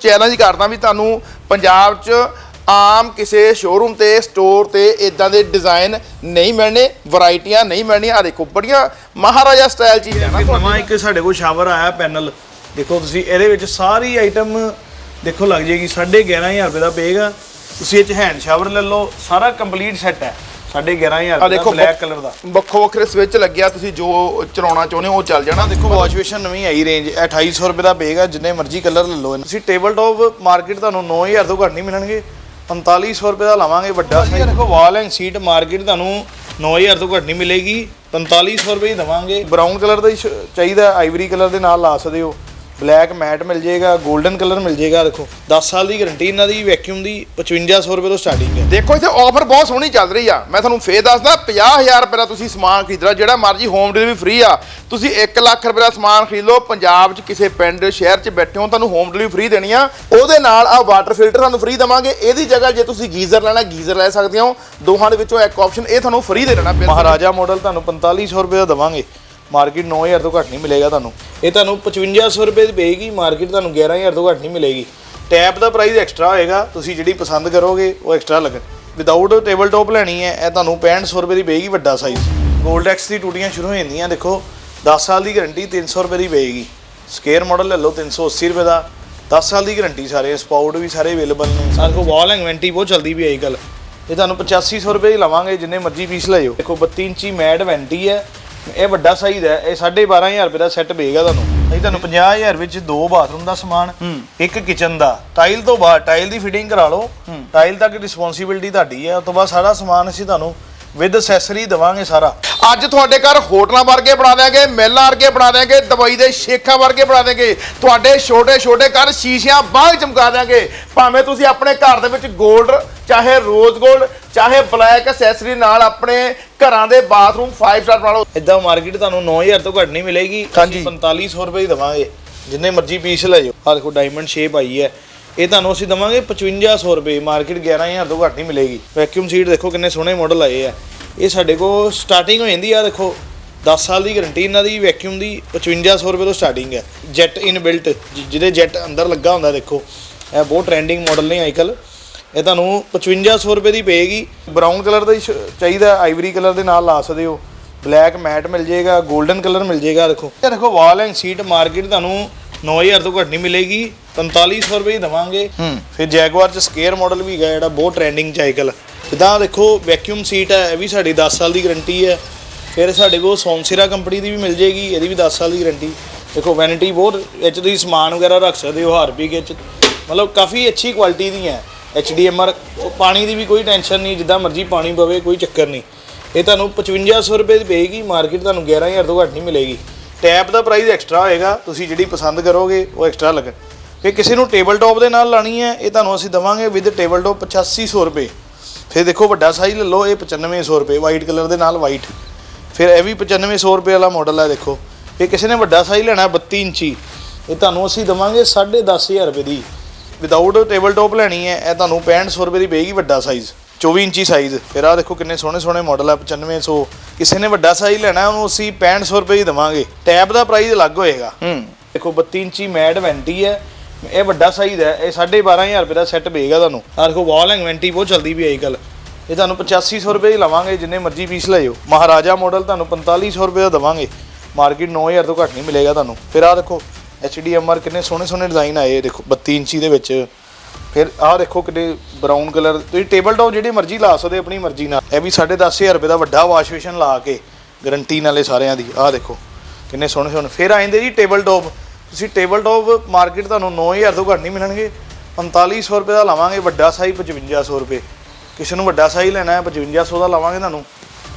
Challenge ਕਰਦਾ ਵੀ ਤੁਹਾਨੂੰ ਪੰਜਾਬ 'ਚ ਆਮ ਕਿਸੇ ਸ਼ੋਰੂਮ ਤੇ ਸਟੋਰ ਤੇ ਇਦਾਂ ਦੇ ਡਿਜ਼ਾਈਨ ਨਹੀਂ ਮਿਲਣੇ ਵੈਰਾਈਟੀਆਂ ਨਹੀਂ ਮਿਲਣੀਆਂ। ਆ ਦੇਖੋ ਬੜੀਆਂ ਮਹਾਰਾਜਾ ਸਟਾਈਲ ਚੀਜ਼ਾਂ ਨਾ ਫਿਰ ਨਵਾਂ ਇੱਕ ਸਾਡੇ ਕੋਲ ਸ਼ਾਵਰ ਆਇਆ ਪੈਨਲ ਦੇਖੋ ਤੁਸੀਂ ਇਹਦੇ ਵਿੱਚ ਸਾਰੀ ਆਈਟਮ ਦੇਖੋ ਲੱਗ ਜਾਏਗੀ 11500 ਰੁਪਏ ਦਾ ਪਏਗਾ ਤੁਸੀਂ ਇਹ ਚ ਹੈਂਡ ਸ਼ਾਵਰ ਲੈ ਲਓ ਸਾਰਾ ਕੰਪਲੀਟ ਸੈੱਟ ਹੈ। 11500 ਆ ਦੇਖੋ ਬਲੈਕ ਕਲਰ ਦਾ। ਵੱਖੋ ਵੱਖਰੇ ਸਵਿਚ ਲੱਗਿਆ ਤੁਸੀਂ ਜੋ ਚਲਾਉਣਾ ਚਾਹੁੰਦੇ ਹੋ ਉਹ ਚੱਲ ਜਾਣਾ ਦੇਖੋ। ਵਾਸ਼ ਬੇਸ਼ਨ ਨਵੀਂ ਆਈ ਰੇਂਜ 2800 ਰੁਪਏ ਦਾ ਪਏਗਾ ਜਿੰਨੇ ਮਰਜ਼ੀ ਕਲਰ ਲੈ ਲਓ ਤੁਸੀਂ ਟੇਬਲ ਟੌਪ ਮਾਰਕੀਟ ਤੁਹਾਨੂੰ 9000 ਤੋਂ ਘੱਟ ਨਹੀਂ ਮਿਲਣਗੇ। 4500 ਰੁਪਏ ਦਾ ਲਾਵਾਂਗੇ ਵੱਡਾ ਸਾਈਜ਼ ਦੇਖੋ ਵਾਲ ਐਂਡ ਸੀਟ ਮਾਰਕੀਟ ਤੁਹਾਨੂੰ 9000 ਤੋਂ ਘੱਟ ਨਹੀਂ ਮਿਲੇਗੀ। 4500 ਰੁਪਏ ਹੀ ਦਵਾਂਗੇ। ਬਰਾਊਨ ਕਲਰ ਦਾ ਚਾਹੀਦਾ ਆਈਵਰੀ ਕਲਰ ਦੇ ਨਾਲ ਲਾ ਸਕਦੇ ਹੋ। ਬਲੈਕ ਮੈਟ ਮਿਲ ਜਾਏਗਾ 골ਡਨ ਕਲਰ ਮਿਲ ਜਾਏਗਾ ਦੇਖੋ। 10 ਸਾਲ ਦੀ ਗਾਰੰਟੀ ਇਹਨਾਂ ਦੀ ਵੈਕਿਊਮ ਦੀ 5500 ਰੁਪਏ ਤੋਂ ਸਟਾਰਟਿੰਗ ਹੈ। ਦੇਖੋ ਇੱਥੇ ਆਫਰ ਬਹੁਤ ਸੋਹਣੀ ਚੱਲ ਰਹੀ ਆ। ਮੈਂ ਤੁਹਾਨੂੰ ਫੇਰ ਦੱਸਦਾ 50000 ਰੁਪਏ ਦਾ ਤੁਸੀਂ ਸਮਾਨ ਖਰੀਦਣਾ ਜਿਹੜਾ ਮਰਜ਼ੀ ਹੋਮ ਡਿਲੀਵਰੀ ਫ੍ਰੀ ਆ। ਤੁਸੀਂ 1 ਲੱਖ ਰੁਪਏ ਦਾ ਸਮਾਨ ਖਰੀਦ ਲਓ ਪੰਜਾਬ 'ਚ ਕਿਸੇ ਪਿੰਡ ਸ਼ਹਿਰ 'ਚ ਬੈਠੇ ਹੋ ਤੁਹਾਨੂੰ ਹੋਮ ਡਿਲੀਵਰੀ ਫ੍ਰੀ ਦੇਣੀ ਆ। ਉਹਦੇ ਨਾਲ ਆ ਵਾਟਰ ਫਿਲਟਰ ਤੁਹਾਨੂੰ ਫ੍ਰੀ ਦੇਵਾਂਗੇ। ਇਹਦੀ ਜਗ੍ਹਾ ਜੇ ਤੁਸੀਂ ਗੀਜ਼ਰ ਲੈਣਾ ਗੀਜ਼ਰ ਲੈ ਸਕਦੇ ਹੋ। ਦੋਹਾਂ ਦੇ ਵਿੱਚੋਂ ਇੱਕ ਆਪਸ਼ਨ ਇਹ ਤੁਹਾਨੂੰ ਫ੍ਰੀ ਦੇ ਦੇਣਾ। ਮਹਾਰਾਜਾ ਮਾਡਲ ਤੁਹਾਨੂੰ 4500 ਰੁਪਏ ਦਾ ਦਵਾਂਗੇ। ਮਾਰਕੀਟ 9000 ਤੋਂ ਘੱਟ ਨਹੀਂ ਮਿਲੇਗਾ ਤੁਹਾਨੂੰ। ਇਹ ਤੁਹਾਨੂੰ 5500 ਰੁਪਏ ਦੀ ਪਏਗੀ, ਮਾਰਕੀਟ ਤੁਹਾਨੂੰ 11000 ਤੋਂ ਘੱਟ ਨਹੀਂ ਮਿਲੇਗੀ। ਟੈਪ ਦਾ ਪ੍ਰਾਈਸ ਐਕਸਟਰਾ ਹੋਏਗਾ, ਤੁਸੀਂ ਜਿਹੜੀ ਪਸੰਦ ਕਰੋਗੇ, ਉਹ ਐਕਸਟਰਾ ਲੱਗਣ। ਵਿਦਆਊਟ ਟੇਬਲ ਟੌਪ ਲੈਣੀ ਹੈ, ਇਹ ਤੁਹਾਨੂੰ 6500 ਰੁਪਏ ਦੀ ਪਏਗੀ ਵੱਡਾ ਸਾਈਜ਼ 골ਡ ਐਕਸ ਦੀ ਟੂਟੀਆਂ ਸ਼ੁਰੂ ਹੋ ਜਾਂਦੀਆਂ, ਦੇਖੋ। 10 ਸਾਲ ਦੀ ਗਾਰੰਟੀ 300 ਰੁਪਏ ਦੀ ਪਏਗੀ। ਸਕੇਅਰ ਮਾਡਲ ਲੈ ਲਓ 380 ਰੁਪਏ ਦਾ। 10 ਸਾਲ ਦੀ ਗਾਰੰਟੀ ਸਾਰੇ ਸਪਾਊਟ ਵੀ ਸਾਰੇ ਅਵੇਲੇਬਲ ਨੇ। ਸਾਡੇ ਕੋਲ ਵਾਲ ਐਂਗਵੈਂਟੀ ਬਹੁਤ ਚੱਲਦੀ ਵੀ ਅੱਜ ਕੱਲ ਇਹ ਤੁਹਾਨੂੰ 8500 ਰੁਪਏ ਦੀ ਲਵਾਂਗੇ, ਜਿੰਨੇ ਮਰਜ਼ੀ ਪੀਸ ਲੈ ਜਾਓ। ਦੇਖੋ 32 ਇੰਚੀ ਮੈਡ ਵੈਂਟੀ ਹੈ। ਇਹ ਵੱਡਾ ਸਾਈਜ਼ ਹੈ ਇਹ 12500 ਰੁਪਏ ਦਾ ਸੈੱਟ ਪਏਗਾ ਤੁਹਾਨੂੰ। ਇਹ ਤੁਹਾਨੂੰ 50000 ਵਿੱਚ ਦੋ ਬਾਥਰੂਮ ਦਾ ਸਮਾਨ ਇੱਕ ਕਿਚਨ ਦਾ। ਟਾਈਲ ਤੋਂ ਬਾਅਦ ਟਾਈਲ ਦੀ ਫਿਟਿੰਗ ਕਰਾ ਲਓ। ਟਾਈਲ ਤੱਕ ਰਿਸਪੌਂਸਿਬਿਲਟੀ ਤੁਹਾਡੀ ਹੈ। ਉਸ ਤੋਂ ਬਾਅਦ ਸਾਰਾ ਸਮਾਨ ਅਸੀਂ ਤੁਹਾਨੂੰ ਵਿਦ ਅਸੈਸਰੀ ਦਵਾਂਗੇ ਸਾਰਾ। ਅੱਜ ਤੁਹਾਡੇ ਘਰ ਹੋਟਲਾਂ ਵਰਗੇ ਬਣਾ ਦਿਆਂਗੇ ਮਹਿਲਾਂ ਵਰਗੇ ਬਣਾ ਦਿਆਂਗੇ ਦਵਾਈ ਦੇ ਸ਼ੇਖਾਂ ਵਰਗੇ ਬਣਾ ਦਿਆਂਗੇ। ਤੁਹਾਡੇ ਛੋਟੇ ਛੋਟੇ ਘਰ ਸ਼ੀਸ਼ਿਆਂ ਬਾਗ ਚਮਕਾ ਦਿਆਂਗੇ। ਭਾਵੇਂ ਤੁਸੀਂ ਆਪਣੇ ਘਰ ਦੇ ਵਿੱਚ 골ਡ ਚਾਹੇ ਰੋਜ਼ 골ਡ ਚਾਹੇ ਬਲੈਕ ਅਸੈਸਰੀ ਨਾਲ ਆਪਣੇ ਘਰਾਂ ਦੇ ਬਾਥਰੂਮ 5 ਸਟਾਰ ਬਣਾ ਲਓ। ਇਦਾਂ ਮਾਰਕੀਟ ਤੁਹਾਨੂੰ 9000 ਤੋਂ ਘੱਟ ਨਹੀਂ ਮਿਲੇਗੀ। ਹਾਂਜੀ। 4500 ਰੁਪਏ ਦੀ ਦਵਾਂਗੇ। ਜਿੰਨੇ ਮਰਜ਼ੀ ਪੀਸ ਲੈ ਜਾਓ। ਆਹ ਦੇਖੋ ਡਾਇਮੰਡ ਸ਼ੇਪ ਆਈ ਹੈ। ਇਹ ਤੁਹਾਨੂੰ ਅਸੀਂ ਦਵਾਂਗੇ 5500 ਰੁਪਏ। ਮਾਰਕੀਟ 11000 ਤੋਂ ਘੱਟ ਨਹੀਂ ਮਿਲੇਗੀ। ਵੈਕਿਊਮ ਸੀਟ ਦੇਖੋ ਕਿੰਨੇ ਸੋਹਣੇ ਮਾਡਲ ਆਏ ਆ। ਇਹ ਸਾਡੇ ਕੋਲ ਸਟਾਰਟਿੰਗ ਹੋ ਜਾਂਦੀ ਆ ਦੇਖੋ। 10 ਸਾਲ ਦੀ ਗਾਰੰਟੀ ਇਹਨਾਂ ਦੀ ਵੈਕਿਊਮ ਦੀ 5500 ਰੁਪਏ ਤੋਂ ਸਟਾਰਟਿੰਗ ਹੈ। ਜੈਟ ਇਨ ਬਿਲਟ ਜਿਹਦੇ ਜੈਟ ਅੰਦਰ ਲੱਗਾ ਹੁੰਦਾ ਦੇਖੋ। ਇਹ ਬਹੁਤ ਟ੍ਰੈਂਡਿੰਗ ਮਾਡਲ ਨੇ ਅੱਜਕੱਲ ਇਹ ਤੁਹਾਨੂੰ 5500 ਰੁਪਏ ਦੀ ਪਏਗੀ। ਬਰਾਊਨ ਕਲਰ ਦਾ ਹੀ ਚਾਹੀਦਾ ਆਈਵਰੀ ਕਲਰ ਦੇ ਨਾਲ ਲਾ ਸਕਦੇ ਹੋ। ਬਲੈਕ ਮੈਟ ਮਿਲ ਜਾਏਗਾ 골ਡਨ ਕਲਰ ਮਿਲ ਜਾਏਗਾ ਦੇਖੋ। ਇਹ ਦੇਖੋ ਵਾਲ ਐਂਡ ਸੀਟ ਮਾਰਕੀਟ ਤੁਹਾਨੂੰ 9000 ਤੋਂ ਘੱਟ ਨਹੀਂ ਮਿਲੇਗੀ। 4500 ਰੁਪਏ ਦੀ ਦਵਾਂਗੇ। ਫਿਰ ਜੈਗਵਾਰ ਚ ਸਕੇਅਰ ਮਾਡਲ ਵੀ ਹੈਗਾ ਜਿਹੜਾ ਬਹੁਤ ਟ੍ਰੈਂਡਿੰਗ ਚ ਅੱਜਕੱਲ ਜਿੱਦਾਂ ਦੇਖੋ ਵੈਕਿਊਮ ਸੀਟ ਹੈ ਇਹ ਵੀ ਸਾਡੀ 10 ਸਾਲ ਦੀ ਗਾਰੰਟੀ ਹੈ। ਫਿਰ ਸਾਡੇ ਕੋਲ ਸੌਂਸਿਰਾ ਕੰਪਨੀ ਦੀ ਵੀ ਮਿਲ ਜਾਏਗੀ ਇਹਦੀ ਵੀ 10 ਸਾਲ ਦੀ ਗਾਰੰਟੀ ਦੇਖੋ ਵੈਨਿਟੀ ਬਹੁਤ ਇਹ 'ਚ ਤੁਸੀਂ ਸਮਾਨ ਵਗੈਰਾ ਰੱਖ ਸਕਦੇ ਹੋ ਹਾਰਪਿਕ ਇਹ 'ਚ। ਮਤਲਬ ਕਾਫੀ ਅੱਛੀ ਕੁਆਲਿਟੀ ਦੀ ਹੈ। HDMR ਉਹ ਪਾਣੀ ਦੀ ਵੀ ਕੋਈ ਟੈਨਸ਼ਨ ਨਹੀਂ, ਜਿੱਦਾਂ ਮਰਜ਼ੀ ਪਾਣੀ ਪਵੇ, ਕੋਈ ਚੱਕਰ ਨਹੀਂ। ਇਹ ਤੁਹਾਨੂੰ 5500 ਰੁਪਏ ਦੀ ਪਏਗੀ ਮਾਰਕੀਟ ਤੁਹਾਨੂੰ 11000 ਤੋਂ ਘੱਟ ਨਹੀਂ ਮਿਲੇਗੀ। ਟੈਪ ਦਾ ਪ੍ਰਾਈਸ ਐਕਸਟਰਾ ਹੋਏਗਾ, ਤੁਸੀਂ ਜਿਹੜੀ ਪਸੰਦ ਕਰੋਗੇ, ਉਹ ਐਕਸਟਰਾ ਲੱਗਣ। ਫਿਰ ਕਿਸੇ ਨੂੰ ਟੇਬਲ ਟੌਪ ਦੇ ਨਾਲ ਲਾਣੀ ਹੈ, ਇਹ ਤੁਹਾਨੂੰ ਅਸੀਂ ਦਵਾਂਗੇ ਵਿਦ ਟੇਬਲ ਟੌਪ 8500 ਰੁਪਏ। ਫਿਰ ਦੇਖੋ ਵੱਡਾ ਸਾਈਜ਼ ਲੈ ਲਓ, ਇਹ 9500 ਰੁਪਏ ਵਾਈਟ ਕਲਰ ਦੇ ਨਾਲ ਵਾਈਟ ਫਿਰ ਇਹ ਵੀ 9500 ਰੁਪਏ ਵਾਲਾ ਮਾਡਲ ਹੈ, ਦੇਖੋ। ਫਿਰ ਕਿਸੇ ਨੇ ਵੱਡਾ ਸਾਈਜ਼ ਲੈਣਾ ਹੈ 32 ਇੰਚੀ। ਇਹ ਤੁਹਾਨੂੰ ਅਸੀਂ ਦਵਾਂਗੇ 10500 ਰੁਪਏ ਦੀ। ਵਿਦਆਊਟ ਟੇਬਲ ਟੌਪ ਲੈਣੀ ਹੈ ਇਹ ਤੁਹਾਨੂੰ 6500 ਰੁਪਏ ਦੀ ਪਏਗੀ ਵੱਡਾ ਸਾਈਜ਼ 24 ਇੰਚੀ ਸਾਈਜ਼ ਫਿਰ ਆ ਦੇਖੋ ਕਿੰਨੇ ਸੋਹਣੇ ਸੋਹਣੇ ਮਾਡਲ ਆ 9500 ਕਿਸੇ ਨੇ ਵੱਡਾ ਸਾਈਜ਼ ਲੈਣਾ ਉਹਨੂੰ ਅਸੀਂ 6500 ਰੁਪਏ ਦੀ ਦਵਾਂਗੇ। ਟੈਬ ਦਾ ਪ੍ਰਾਈਸ ਅਲੱਗ ਹੋਏਗਾ। ਹੂੰ। ਦੇਖੋ 32 ਇੰਚੀ ਮੈਟ ਵੈਂਟੀ ਹੈ ਇਹ ਵੱਡਾ ਸਾਈਜ਼ ਹੈ ਇਹ 12500 ਰੁਪਏ ਦਾ ਸੈੱਟ ਪਏਗਾ ਤੁਹਾਨੂੰ। ਆ ਦੇਖੋ ਵਾਲ ਐਂਗਵੈਂਟੀ ਬਹੁਤ ਚੱਲਦੀ ਵੀ ਅੱਜ ਕੱਲ ਇਹ ਤੁਹਾਨੂੰ 8500 ਰੁਪਏ ਦੀ ਲਵਾਂਗੇ ਜਿੰਨੇ ਮਰਜ਼ੀ ਪੀਸ ਲੈ ਜਾਓ ਮਹਾਰਾਜਾ ਮਾਡਲ ਤੁਹਾਨੂੰ 4500 ਰੁਪਏ ਦਾ ਦਵਾਂਗੇ। ਮਾਰਕੀਟ 9000 ਤੋਂ ਘੱਟ ਨਹੀਂ ਮਿਲੇਗਾ ਤੁਹਾਨੂੰ। ਫਿਰ ਆ ਦੇਖੋ HDMR ਕਿੰਨੇ ਸੋਹਣੇ ਸੋਹਣੇ ਡਿਜ਼ਾਈਨ ਆਏ ਦੇਖੋ 32 ਇੰਚੀ ਦੇ ਵਿੱਚ। ਫਿਰ ਆਹ ਦੇਖੋ ਕਿੰਨੇ ਬਰਾਊਨ ਕਲਰ ਤੁਸੀਂ ਟੇਬਲ ਟੌਪ ਜਿਹੜੀ ਮਰਜ਼ੀ ਲਾ ਸਕਦੇ ਆਪਣੀ ਮਰਜ਼ੀ ਨਾਲ। ਇਹ ਵੀ 10500 ਰੁਪਏ ਦਾ ਵੱਡਾ ਵਾਸ਼ ਬੇਸ਼ਨ ਲਾ ਕੇ ਗਾਰੰਟੀ ਨਾਲੇ ਸਾਰਿਆਂ ਦੀ। ਆਹ ਦੇਖੋ, ਕਿੰਨੇ ਸੋਹਣੇ ਸੋਹਣੇ। ਫਿਰ ਆ ਜਾਂਦੇ ਜੀ ਟੇਬਲ ਟੌਪ ਤੁਸੀਂ ਟੇਬਲ ਟੌਪ ਮਾਰਕੀਟ ਤੁਹਾਨੂੰ 9000 ਤੋਂ ਘੱਟ ਨਹੀਂ ਮਿਲਣਗੇ। 4500 ਰੁਪਏ ਦਾ ਲਾਵਾਂਗੇ, ਵੱਡਾ ਸਾਈਜ਼ 5500 ਰੁਪਏ। ਕਿਸੇ ਨੂੰ ਵੱਡਾ ਸਾਈਜ਼ ਲੈਣਾ ਹੈ 5500 ਦਾ ਲਾਵਾਂਗੇ ਤੁਹਾਨੂੰ।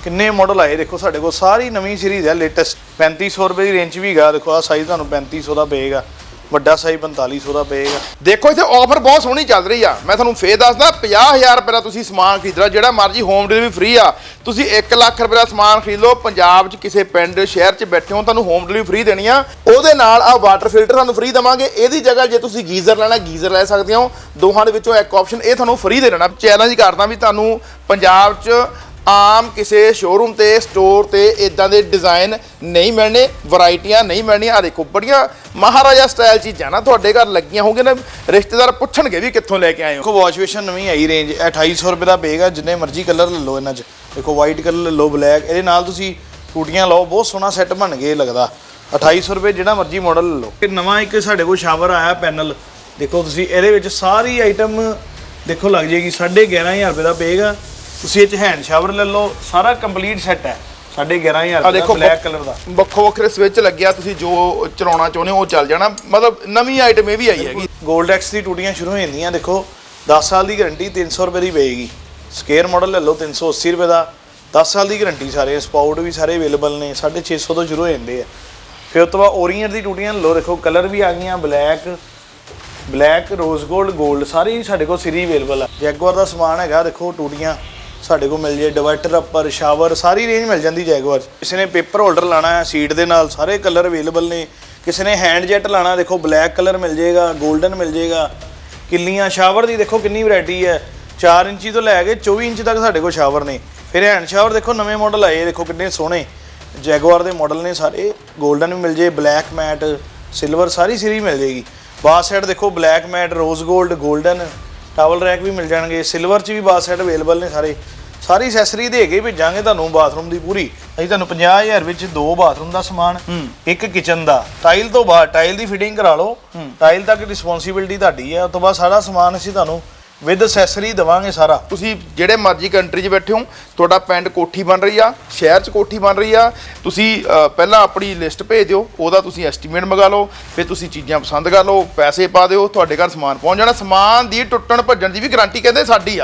ਕਿੰਨੇ ਮਾਡਲ ਆਏ, ਦੇਖੋ ਸਾਡੇ ਕੋਲ ਸਾਰੀ ਨਵੀਂ ਸੀਰੀਜ਼ ਹੈ ਲੇਟੈਸਟ 3500 ਰੁਪਏ ਦੀ ਰੇਂਜ ਵੀ ਹੈਗਾ, ਦੇਖੋ ਆਹ ਸਾਈਜ਼ ਤੁਹਾਨੂੰ 3500 ਦਾ ਪਏਗਾ, ਵੱਡਾ ਸਾਈਜ਼ 4500 ਦਾ ਪਏਗਾ। ਦੇਖੋ, ਇੱਥੇ ਆਫਰ ਬਹੁਤ ਸੋਹਣੀ ਚੱਲ ਰਹੀ ਆ। ਮੈਂ ਤੁਹਾਨੂੰ ਫੇਰ ਦੱਸਦਾ 50000 ਰੁਪਏ ਦਾ ਤੁਸੀਂ ਸਮਾਨ ਖਰੀਦਣਾ, ਜਿਹੜਾ ਮਰਜ਼ੀ ਹੋਮ ਡਿਲੀਵਰੀ ਫ੍ਰੀ ਆ। ਤੁਸੀਂ 1 ਲੱਖ ਰੁਪਏ ਦਾ ਸਮਾਨ ਖਰੀਦ ਲਓ, ਪੰਜਾਬ 'ਚ ਕਿਸੇ ਪਿੰਡ, ਸ਼ਹਿਰ 'ਚ ਬੈਠੇ ਹੋ ਤੁਹਾਨੂੰ ਹੋਮ ਡਿਲੀਵਰੀ ਫ੍ਰੀ ਦੇਣੀ ਆ। ਉਹਦੇ ਨਾਲ ਆ ਵਾਟਰ ਫਿਲਟਰ ਤੁਹਾਨੂੰ ਫ੍ਰੀ ਦੇਵਾਂਗੇ। ਇਹਦੀ ਜਗ੍ਹਾ ਜੇ ਤੁਸੀਂ ਗੀਜ਼ਰ ਲੈਣਾ, ਗੀਜ਼ਰ ਲੈ ਸਕਦੇ ਹੋ। ਦੋਹਾਂ ਦੇ ਵਿੱਚੋਂ ਇੱਕ ਆਪਸ਼ਨ ਇਹ ਤੁਹਾਨੂੰ ਫ੍ਰੀ ਦੇ ਦੇਣਾ। ਚੈਲੰਜ ਕਰਦਾ ਵੀ ਤੁਹਾਨੂੰ ਪੰਜਾਬ 'ਚ ਆਮ ਕਿਸੇ ਸ਼ੋਰੂਮ ਤੇ ਸਟੋਰ ਤੇ ਇਦਾਂ ਦੇ ਡਿਜ਼ਾਈਨ ਨਹੀਂ ਮਿਲਣੇ ਵੈਰਾਈਟੀਆਂ ਨਹੀਂ ਮਿਲਣੀਆਂ। ਆ ਦੇਖੋ ਬੜੀਆਂ ਮਹਾਰਾਜਾ ਸਟਾਈਲ ਚੀਜ਼ਾਂ ਨਾ ਤੁਹਾਡੇ ਘਰ ਲੱਗੀਆਂ ਹੋਣਗੀਆਂ ਨਾ। ਰਿਸ਼ਤੇਦਾਰ ਪੁੱਛਣਗੇ ਵੀ ਕਿੱਥੋਂ ਲੈ ਕੇ ਆਏ ਹੋ। ਦੇਖੋ ਵਾਸ਼ ਬੇਸ਼ਨ ਨਵੀਂ ਆਈ ਰੇਂਜ 2800 ਰੁਪਏ ਦਾ ਬੇਗ ਆ ਜਿੰਨੇ ਮਰਜ਼ੀ ਕਲਰ ਲੈ ਲਓ ਇਹਨਾਂ 'ਚ। ਦੇਖੋ ਵਾਈਟ ਕਲਰ ਲੈ ਲਓ ਬਲੈਕ ਇਹਦੇ ਨਾਲ ਤੁਸੀਂ ਟੂਟੀਆਂ ਲਾਓ ਬਹੁਤ ਸੋਹਣਾ ਸੈੱਟ ਬਣ ਕੇ ਲੱਗਦਾ। 2800 ਰੁਪਏ ਜਿਹੜਾ ਮਰਜ਼ੀ ਮਾਡਲ ਲੈ ਲਓ। ਇਹ ਨਵਾਂ ਇੱਕ ਸਾਡੇ ਕੋਲ ਸ਼ਾਵਰ ਆਇਆ ਪੈਨਲ ਦੇਖੋ ਤੁਸੀਂ ਇਹਦੇ ਵਿੱਚ ਸਾਰੀ ਆਈਟਮ ਦੇਖੋ ਲੱਗ ਜਾਏਗੀ 11500 ਰੁਪਏ ਦਾ ਬੇਗ ਆ। ਤੁਸੀਂ ਇਹ ਚ ਹੈਂਡ ਸ਼ਾਵਰ ਲੈ ਲਓ ਸਾਰਾ ਕੰਪਲੀਟ ਸੈੱਟ ਹੈ। ਸਾਡੇ 11000 ਦਾ ਬਲੈਕ ਕਲਰ ਦਾ। ਵੱਖੋ ਵੱਖਰੇ ਸਵਿਚ ਲੱਗਿਆ ਤੁਸੀਂ ਜੋ ਚਲਾਉਣਾ ਚਾਹੁੰਦੇ ਹੋ ਉਹ ਚੱਲ ਜਾਣਾ। ਮਤਲਬ ਨਵੀਂ ਆਈਟਮ ਇਹ ਵੀ ਆਈ ਹੈਗੀ। 골ਡ ਐਕਸ ਦੀ ਟੂਟੀਆਂ ਸ਼ੁਰੂ ਹੋ ਜਾਂਦੀਆਂ ਦੇਖੋ 10 ਸਾਲ ਦੀ ਗਾਰੰਟੀ 300 ਰੁਪਏ ਦੀ ਪਏਗੀ। ਸਕੇਅਰ ਮਾਡਲ ਲੈ ਲਓ 380 ਰੁਪਏ ਦਾ। 10 ਸਾਲ ਦੀ ਗਾਰੰਟੀ ਸਾਰੇ ਸਪਾਊਟ ਵੀ ਸਾਰੇ ਅਵੇਲੇਬਲ ਨੇ 650 ਤੋਂ ਸ਼ੁਰੂ ਹੋ ਜਾਂਦੇ ਆ। ਫਿਰ ਉਸ ਤੋਂ ਬਾਅਦ ਓਰੀਐਂਟ ਦੀ ਟੂਟੀਆਂ ਲੈ ਲਓ ਦੇਖੋ ਕਲਰ ਵੀ ਆ ਗਈਆਂ black black rose gold gold ਸਾਰੀ ਸਾਡੇ ਕੋਲ ਸੀਰੀ ਅਵੇਲੇਬਲ ਆ। ਜੈਗਵਾਰ ਦਾ ਸਮਾਨ ਹੈਗਾ ਦੇਖੋ ਟੂਟੀਆਂ। ਸਾਡੇ ਕੋਲ ਮਿਲ ਜੇ ਡਿਵਰਟਰ ਅਪਰ ਸ਼ਾਵਰ ਸਾਰੀ ਰੇਂਜ ਮਿਲ ਜਾਂਦੀ ਜੈਗਵਾਰ 'ਚ। ਕਿਸੇ ਨੇ ਪੇਪਰ ਹੋਲਡਰ ਲਾਣਾ ਹੈ ਸੀਟ ਦੇ ਨਾਲ ਸਾਰੇ ਕਲਰ ਅਵੇਲੇਬਲ ਨੇ। ਕਿਸੇ ਨੇ ਹੈਂਡ ਜੈਟ ਲਾਣਾ, ਦੇਖੋ ਬਲੈਕ ਕਲਰ ਮਿਲ ਜੇਗਾ 골ਡਨ ਮਿਲ ਜੇਗਾ ਕਿੱਲੀਆਂ ਸ਼ਾਵਰ ਦੀ ਦੇਖੋ ਕਿੰਨੀ ਵੈਰਾਈਟੀ ਹੈ। 4 ਇੰਚੀ ਤੋਂ ਲੈ ਕੇ 24 ਇੰਚ ਤੱਕ ਸਾਡੇ ਕੋਲ ਸ਼ਾਵਰ ਨੇ। ਫਿਰ ਹੈਂਡ ਸ਼ਾਵਰ ਦੇਖੋ ਨਵੇਂ ਮਾਡਲ ਆਏ, ਦੇਖੋ ਕਿੰਨੇ ਸੋਹਣੇ। ਜੈਗਵਾਰ ਦੇ ਮਾਡਲ ਨੇ ਸਾਰੇ 골ਡਨ ਵੀ ਮਿਲ ਜੇ ਬਲੈਕ ਮੈਟ ਸਿਲਵਰ ਸਾਰੀ ਸੀਰੀਜ਼ ਮਿਲ ਜੇਗੀ ਬਾਸ ਸੈਟ ਦੇਖੋ ਬਲੈਕ ਮੈਟ ਰੋਜ਼ 골ਡ 골ਡਨ ਟਾਵਲ ਰੈਕ ਵੀ ਮਿਲ ਜਾਣਗੇ। ਸਿਲਵਰ 'ਚ ਵੀ ਬਾਸ ਸੈਟ ਅਵੇਲੇਬਲ ਨੇ ਸਾਰੇ। ਸਾਰੀ ਐਕਸੈਸਰੀ ਦੇ ਕੇ ਭੇਜਾਂਗੇ ਤੁਹਾਨੂੰ ਬਾਥਰੂਮ ਦੀ ਪੂਰੀ। ਅਸੀਂ ਤੁਹਾਨੂੰ 50000 ਵਿੱਚ ਦੋ ਬਾਥਰੂਮ ਦਾ ਸਮਾਨ ਇੱਕ ਕਿਚਨ ਦਾ। ਟਾਈਲ ਤੋਂ ਬਾਅਦ ਟਾਈਲ ਦੀ ਫਿਟਿੰਗ ਕਰਾ ਲਓ। ਟਾਈਲ ਤੱਕ ਰਿਸਪੌਂਸਿਬਿਲਟੀ ਤੁਹਾਡੀ ਹੈ ਉਸ ਤੋਂ ਬਾਅਦ ਸਾਰਾ ਸਮਾਨ ਅਸੀਂ ਤੁਹਾਨੂੰ ਵਿਦ ਐਕਸੈਸਰੀ ਦਵਾਂਗੇ ਸਾਰਾ। ਤੁਸੀਂ ਜਿਹੜੇ ਮਰਜ਼ੀ ਕੰਟਰੀ 'ਚ ਬੈਠੇ ਹੋ ਤੁਹਾਡਾ ਪਿੰਡ ਕੋਠੀ ਬਣ ਰਹੀ ਆ ਸ਼ਹਿਰ 'ਚ ਕੋਠੀ ਬਣ ਰਹੀ ਆ। ਤੁਸੀਂ ਪਹਿਲਾਂ ਆਪਣੀ ਲਿਸਟ ਭੇਜ ਦਿਓ ਉਹਦਾ ਤੁਸੀਂ ਐਸਟੀਮੇਟ ਮੰਗਾ ਲਓ ਫਿਰ ਤੁਸੀਂ ਚੀਜ਼ਾਂ ਪਸੰਦ ਕਰ ਲਓ ਪੈਸੇ ਪਾ ਦਿਓ ਤੁਹਾਡੇ ਘਰ ਸਮਾਨ ਪਹੁੰਚ ਜਾਣਾ। ਸਮਾਨ ਦੀ ਟੁੱਟਣ ਭੱਜਣ ਦੀ ਵੀ ਗਾਰੰਟੀ ਕਹਿੰਦੇ ਸਾਡੀ ਆ।